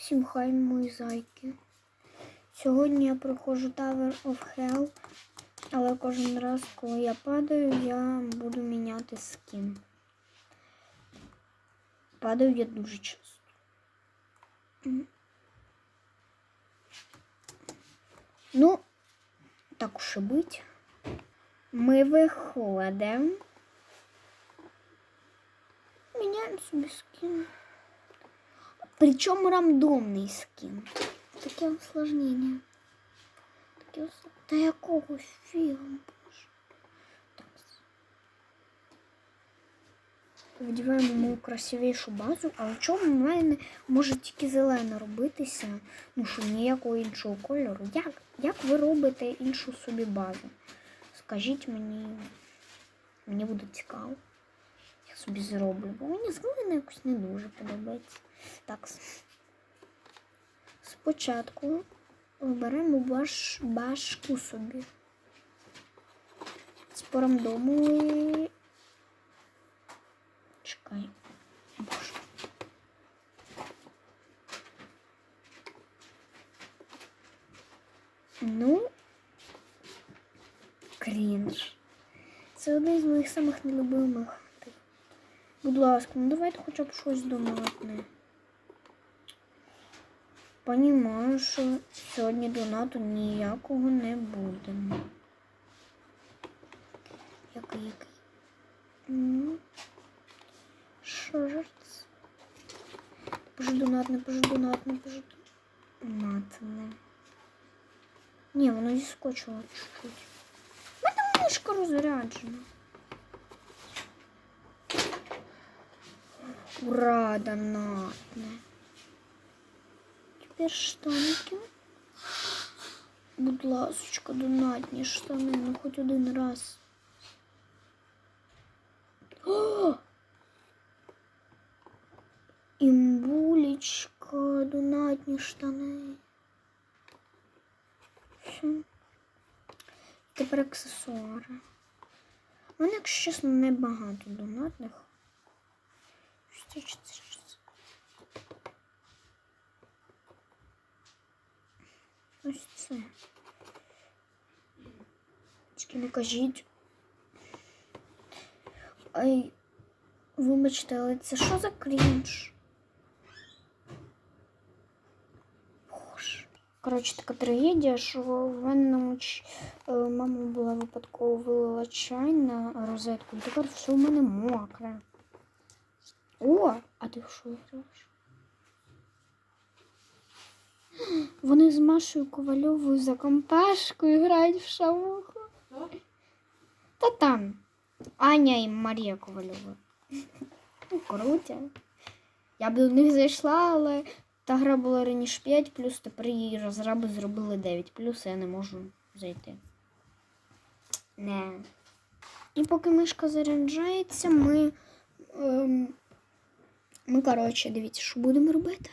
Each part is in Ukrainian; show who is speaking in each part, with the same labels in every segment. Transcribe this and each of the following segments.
Speaker 1: Всім хай мої зайки. Сьогодні я проходжу Tower of Hell, але кожен раз, коли я падаю, я буду міняти скін. Падаю я дуже часто. Ну, так уж і бить. Ми виходимо. Міняємо собі скін. Причому рандомний скін. Таке усложнення. Таке ус... Та якого фіга, боже. Вдіваємо мою красивішу базу, а в чому в мене може тільки зелена робитися? Ну що ніякого іншого кольору. Як, як ви робите іншу собі базу? Скажіть мені, мені буде цікаво. Я собі зроблю, бо мені зелена якось не дуже подобається. Так. Спочатку оберемо баш, башку собі. З дому і... Чекай. Боже. Ну, крінж. Це один з моїх самих нелюбимих. Будь ласка, ну давайте хоча б щось донатне. Понімаю, що сьогодні донату ніякого не буде. Який який? Ну, що ж це? Пожи донатне, пожи донатне, пожи донатне. Ні, воно зіскочило чуть-чуть. У мене мишка розряджена. Ура, донатне. Тепер штанки. Будь ласочка, донатні штани, ну хоч один раз. О! Імбулечка, донатні штани. Тепер аксесуари. У мене, якщо чесно, небагато донатних. Що це, це, що це? Ось це. Тільки не кажіть. Ай, вибачте, але це що за крінж? Боже. Коротше, така трагедія, що в ванному е, мама була випадково вилила чай на розетку, тепер все в мене мокре. О, а ти що граєш? Вони з Машою Ковальовою за компашкою грають в шавуху. Та там Аня і Марія Ковальова. Ну, Круто. Я б до них зайшла, але та гра була раніше 5 плюс, тепер її розраби зробили 9 плюс, я не можу зайти. Не. І поки мишка заряджається, ми. Ми, коротше, дивіться, що будемо робити.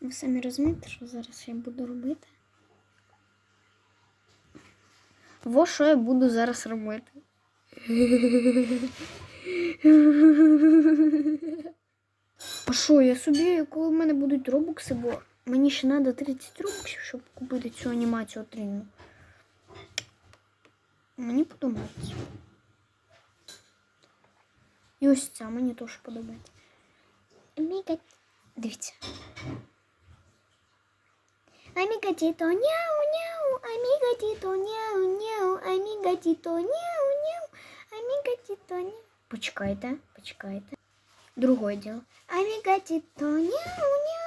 Speaker 1: Ви самі розумієте, що зараз я буду робити? Во що я буду зараз робити? А що, я собі, коли в мене будуть робокси, бо мені ще треба 30 робоксів, щоб купити цю анімацію отрільну. Мені подобається. І ось ця мені теж подобається. Міка, дивіться. Аміга тіто няу няу, аміга тіто няу няу, аміга тіто няу няу, аміга тіто няу. Почекайте, почекайте. Другое дело. Аміга тіто няу няу,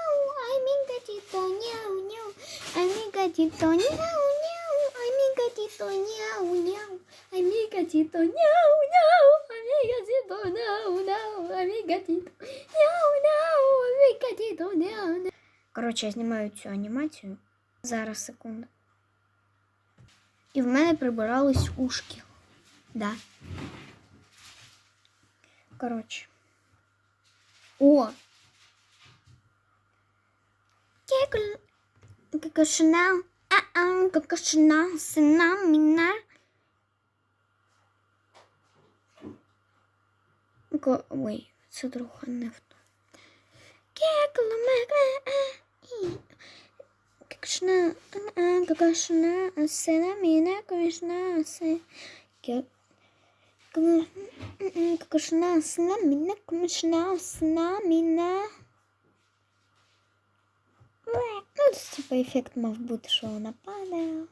Speaker 1: аміга тіто няу няу, аміга тіто няу няу, аміга тіто няу няу, аміга тіто няу няу, аміга тіто няу няу, аміга тіто няу няу, аміга тіто няу няу. Коротше, я знімаю цю анімацію. Зараз секунду. І в мене прибирались ушки. Да. Коротше. О! Кекл. Кекошинал. А, а, какашина, сина, міна. Ко... Ой, це друга не в ту. Кекламекме, а, і. Какашина, а, а, какашина, сина, міна, какашина, си. Ке- Ка- м-м, Какашина, сина, міна, какашина, сина, міна. Ну, це типа ефект мав бути, що вона падає.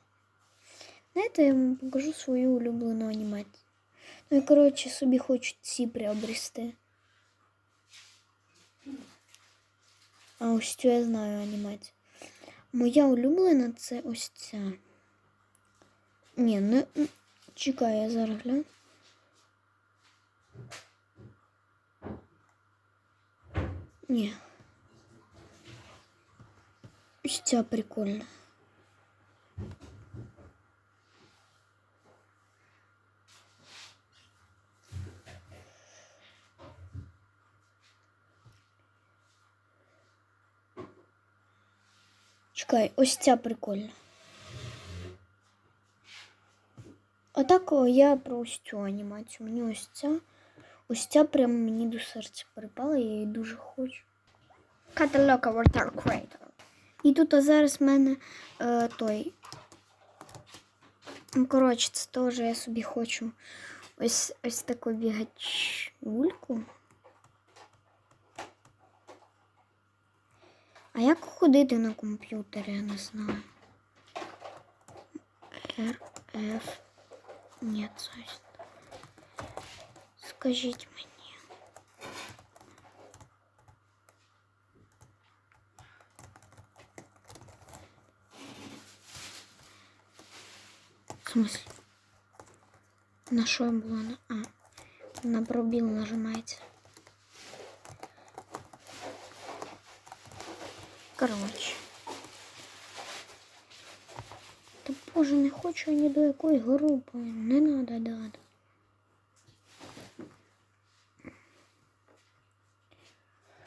Speaker 1: Знаєте, я вам покажу свою улюблену анімацію. Ну і коротше собі хочу ці приобрести. А ось цю я знаю анімацію. Моя улюблена це ось ця. Ні, не. м, Чекай, я зараз гляну. Ні. Ось ця прикольна. Чекай, ось ця прикольна. А так о, я про ось цю анімацію. Мені ось ця. Ось ця прямо мені до серця припала, я її дуже хочу. Каталог Avatar Creator. І тут а зараз в мене е, той. Ну, коротше, це теж я собі хочу ось ось таку бігачульку. А як ходити на комп'ютері, я не знаю. R, F. Ні, це ось. В смысле? На що? На... А, на пробіл нажимається. Коротше. Та боже, не хочу ні до якої групи. Не надо, да.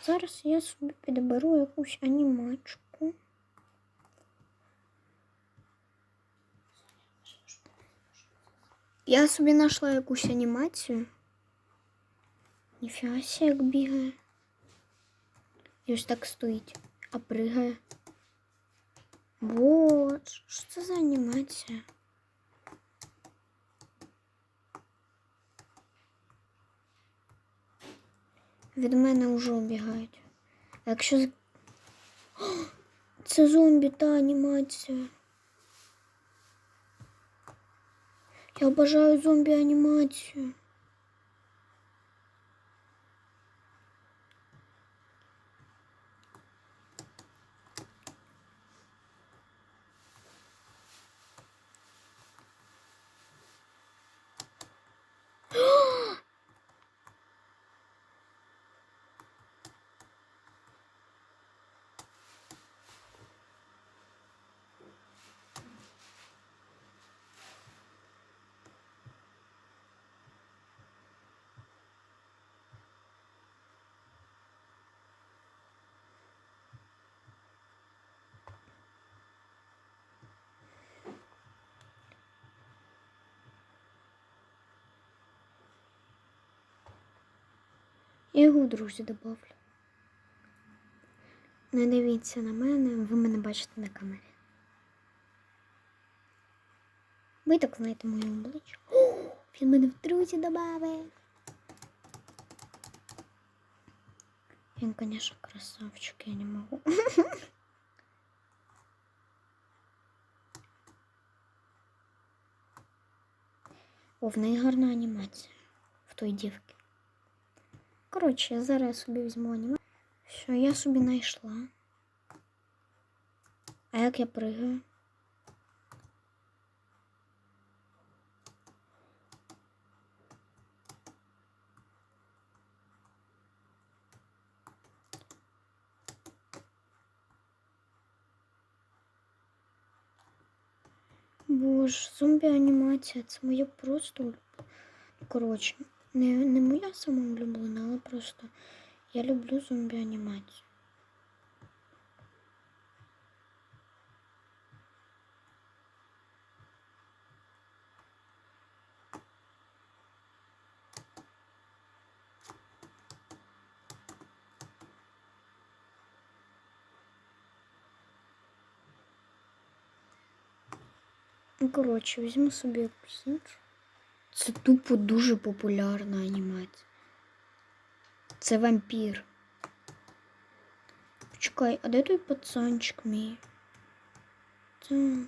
Speaker 1: Зараз я собі підберу якусь анімачку. Я собі знайшла якусь анімацію. Ніфіга сі, як бігає. І ось так стоїть, а пригає. Вот, що це за анімація? Від мене вже убігають. А якщо це зомбі та анімація. Я обожаю зомбі анімацію. Я його в друзі добавлю. Не дивіться на мене, ви мене бачите на камері. Ви так знаєте моє обличчя. Він мене в друзі додавив. Він, конечно, красавчик, я не можу. О, в неї гарна анімація в той дівки. Коротше, я зараз собі візьму анімацію. Все, я собі знайшла. А як я пригаю? Боже, зомбі анімація, це моє просто. Коротше, не не моя самоулюблена, але просто я люблю зомбі-анімацію. Ну, коротше, візьму собі якусь іншу. Це тупо дуже популярна анімація. Це вампір. Почекай, а де той пацанчик мій? Це...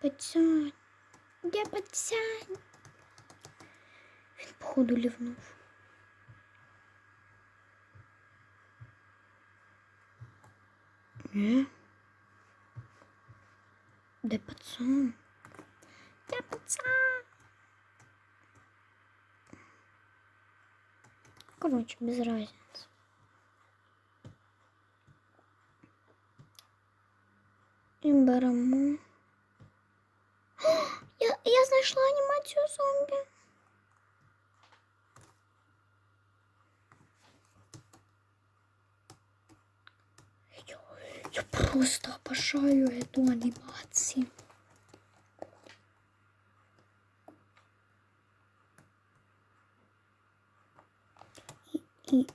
Speaker 1: Пацан. Де пацан? Він, походу, лівнув. Ні. Де пацан? Де пацан? Короче, без разницы. І беремо. О, Я, я знайшла анімацію зомбі. Я, я просто обожаю эту анимацию. І,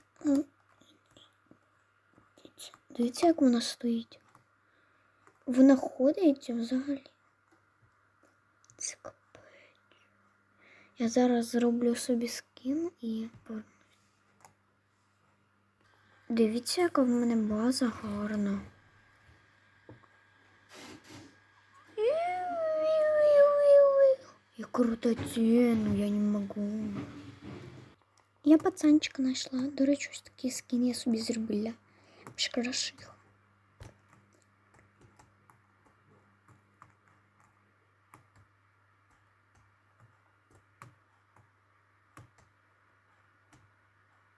Speaker 1: дивіться, як вона стоїть. Вона ходить взагалі. Це капець. Я зараз зроблю собі скін і повернусь. Дивіться, яка в мене база гарна. Я круто ціну, я не можу. Я пацанчика знайшла. До речі, ось такий скін я собі зробила. Прикрашив.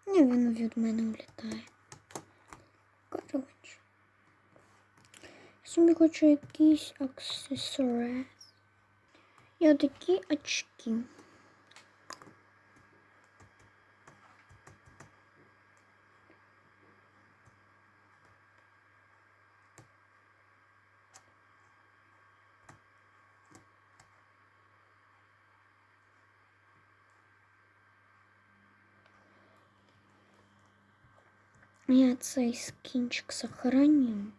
Speaker 1: Ні, він від мене улітає. Коротше. Я собі хочу якісь аксесуари. Я такі очки. Я цей скінчик сохраню.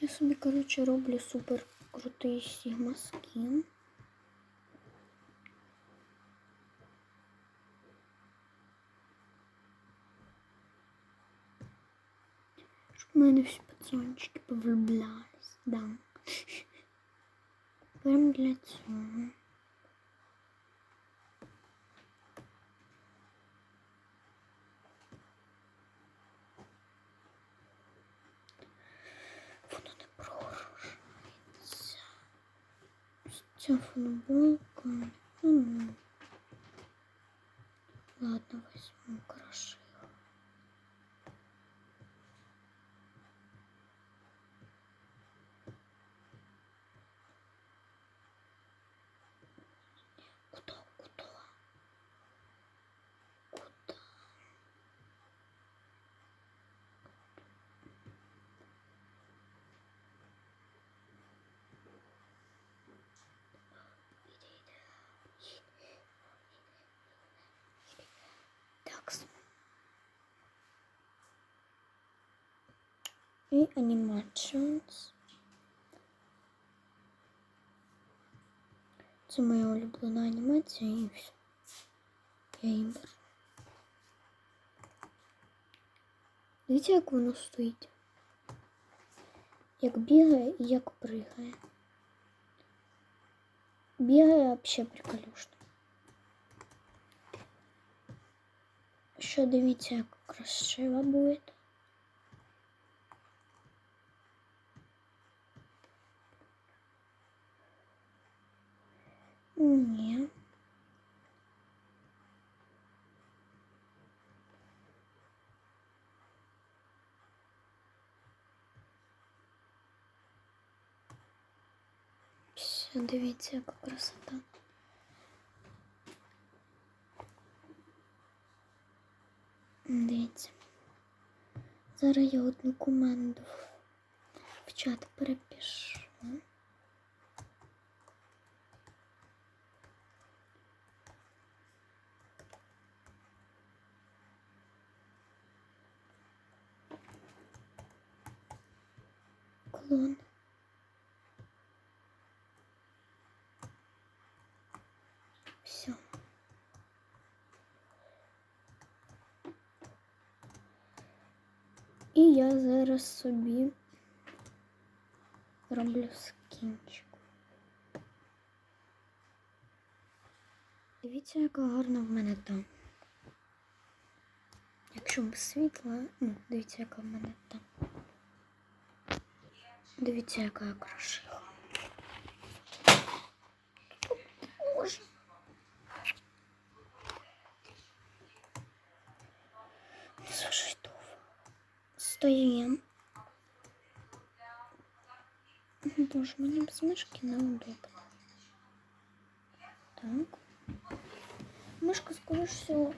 Speaker 1: Я собі, коротше, роблю супер крутий Сігма скін. Щоб в мене всі пацанчики повлюблялись. Да. Прям для цього. Ця футболка. Ну, ладно, І animations. Це моя улюблена анімація і все. Я її беру. Дивіться, як воно стоїть. Як бігає і як пригає. Бігає взагалі приколюшно. Що дивіться, як красиво буде. Ні. Все, дивіться, яка красота. Дивіться. Зараз я одну команду в чат перепишу. Клон. Все. І я зараз собі роблю скінчик. Дивіться, яка гарна в мене там. Якщо б світла, ну, дивіться, яка в мене там. Дивіться, яка я красива. Боже. Слушай, довго. Стоїм. Боже, мені без мишки неудобно. Так. Мишка, скоріш всього.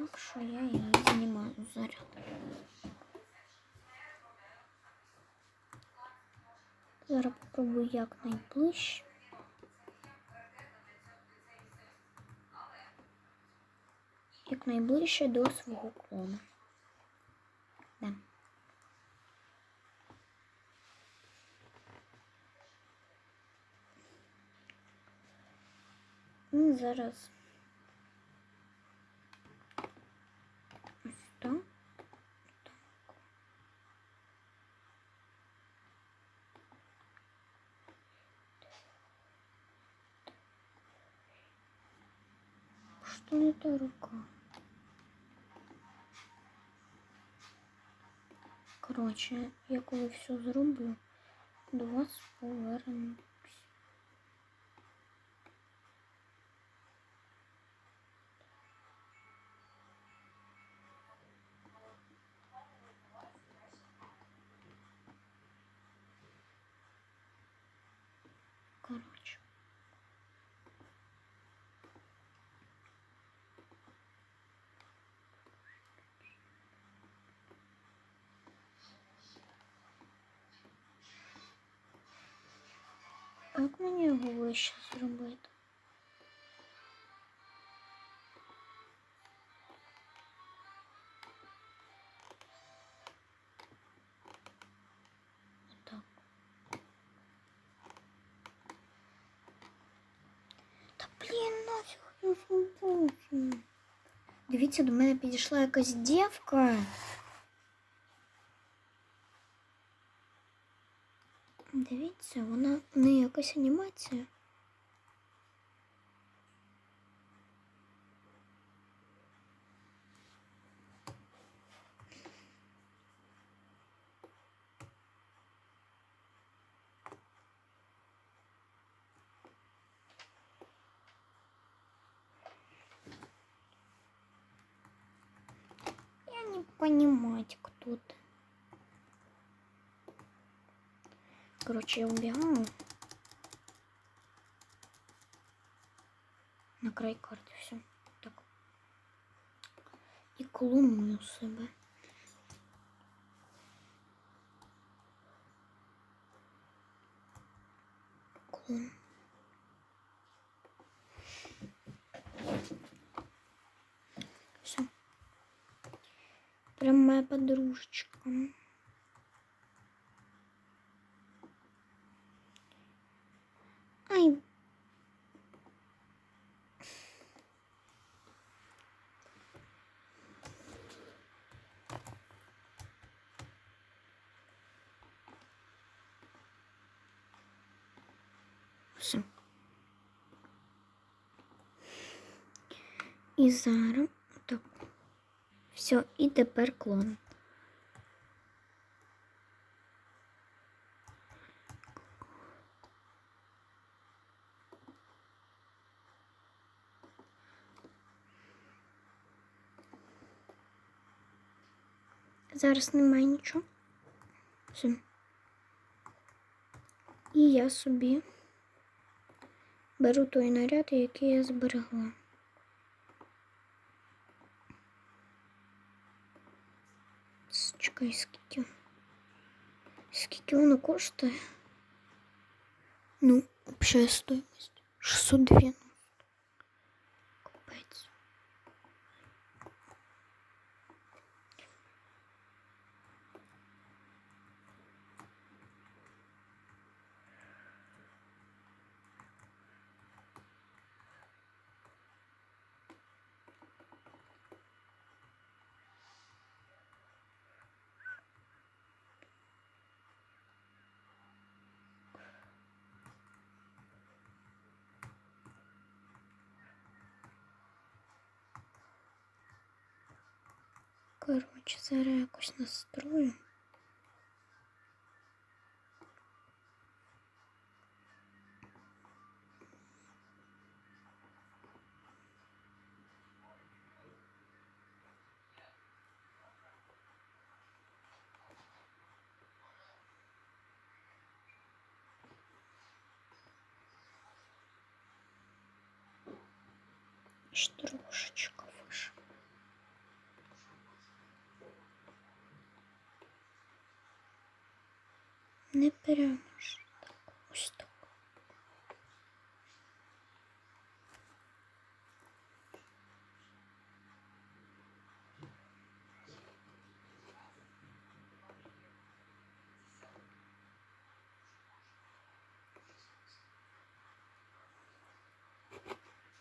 Speaker 1: Так що я її знімаю заряд. Зараз попробую якнайближче. Якнайближче до свого клона. Да. Ну, зараз. Что не та рука? Коротше, я коли все зроблю, до вас повернусь. Коротше. Як мені його вище зробити? Дивіться, до мене підійшла якась дівка. Дивіться, вона в неї якась анімація. Я не понимать, кто ты. Короче, я убегаю. На край карти все. Так. І клоную себе. Клон. Все. Прям моя подружечка. Ай. Все. І зараз так. Все, і тепер клон. Зараз немає нічого. Все. І я собі беру той наряд, який я зберегла. Чекай, скільки. Скільки воно коштує? Ну, общая стоимость. 690. Капець. Коротше, зараз якось настрою. Не прямо ж так. Ось так.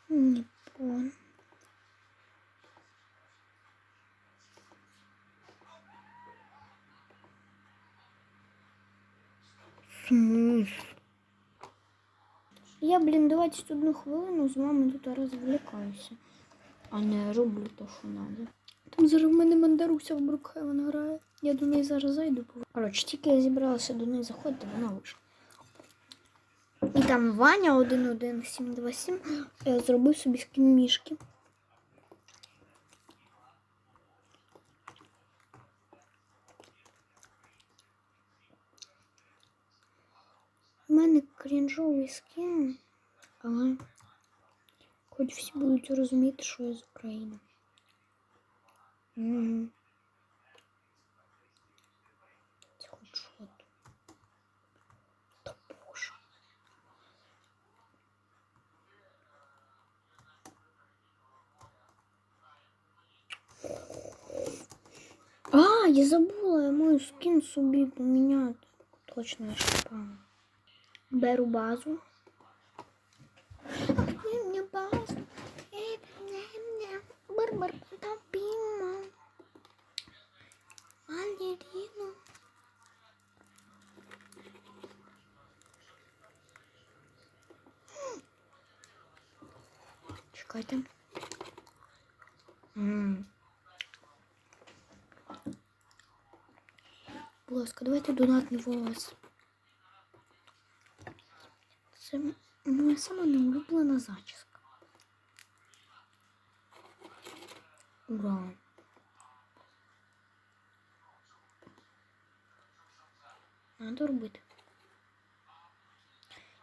Speaker 1: Не Смысл? Я, блін, 21 хвилину з вами тут розвлікаюся, а не роблю то, що треба. Там зараз в мене Мандаруся в Брукхевен грає. Я до неї зараз зайду. Коротше, тільки я зібралася до неї заходити, вона вийшла. І там Ваня 11727 е, зробив собі скін мішки. У мене крінжовий скін, але хоч всі будуть розуміти, що я з України. Угу. Це хоч що. Та боже. А, я забула, я мою скін собі поміняти. Точно я шпана. Беру базу. Мне базу. Бар-бар, потопимо. Балерину. Чекайте. М. Будь ласка, давайте донатний волос. Це моя сама неулюблена зачіска. Ура! Надо робити.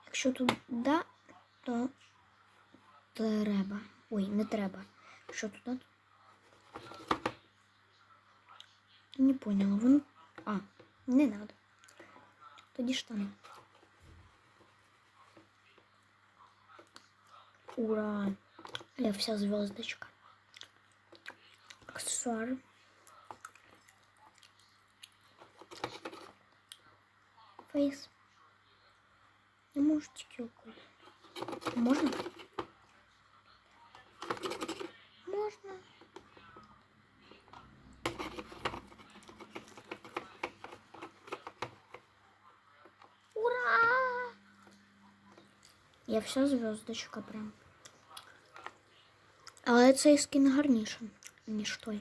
Speaker 1: Якщо тут да, то треба. Ой, не треба. Що тут? Не поняла. Вон. А, не надо. Тоді штани. Ура! Я вся звездочка. Аксессуары. Фейс. Не можете кёкать. Можно? Можно. Ура! Я вся звездочка прям. Але цей скін гарніше, ніж той.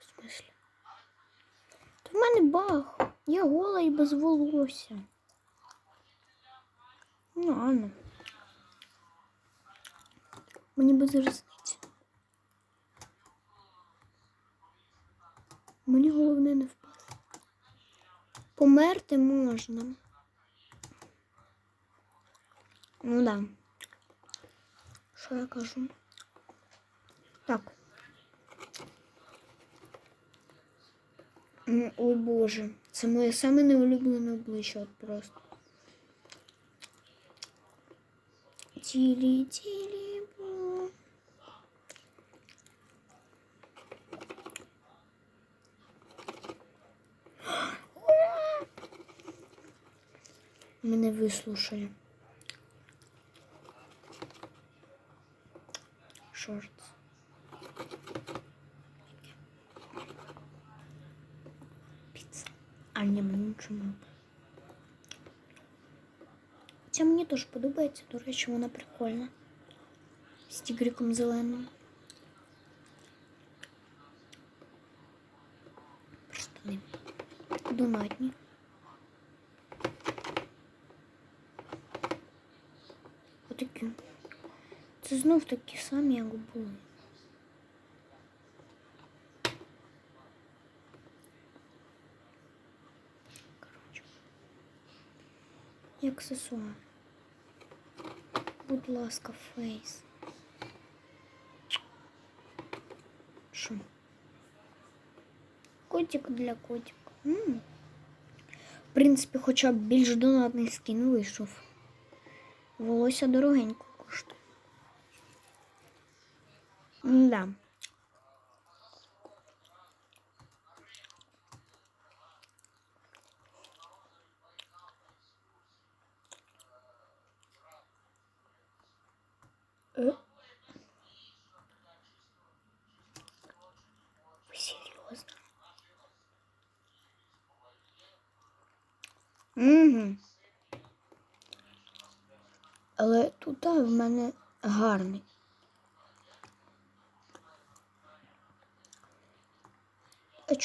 Speaker 1: В смислі? Та в мене баг. Я гола і без волосся. Ну, ладно. Мені без різниці. Мені головне не впасти. Померти можна. Ну да. Що я кажу? Так. Ой Боже, це моє саме неулюблене обличчя от просто. Тілі, тілі, Мене вислушали. Шорт. Піца. А не чому. Ця мені теж подобається, до речі, вона прикольна. З тігриком зеленим. Штани. Донатні. Отакі. Це знов такі самі, як були. Коротше. І аксесуар. Будь ласка, фейс. Що? Котик для котика. М. В принципі, хоча б більш донатний скін вийшов. Волосся дорогенько коштує. Да. Е? Ви? Угу. Але тут в мене гарний.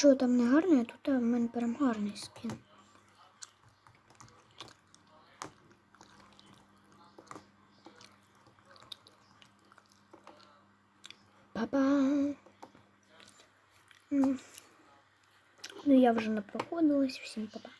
Speaker 1: А чого там не гарний, а тут в мене прям гарний скін. Па-па. Ну, я вже не проходилась. Всім па-па.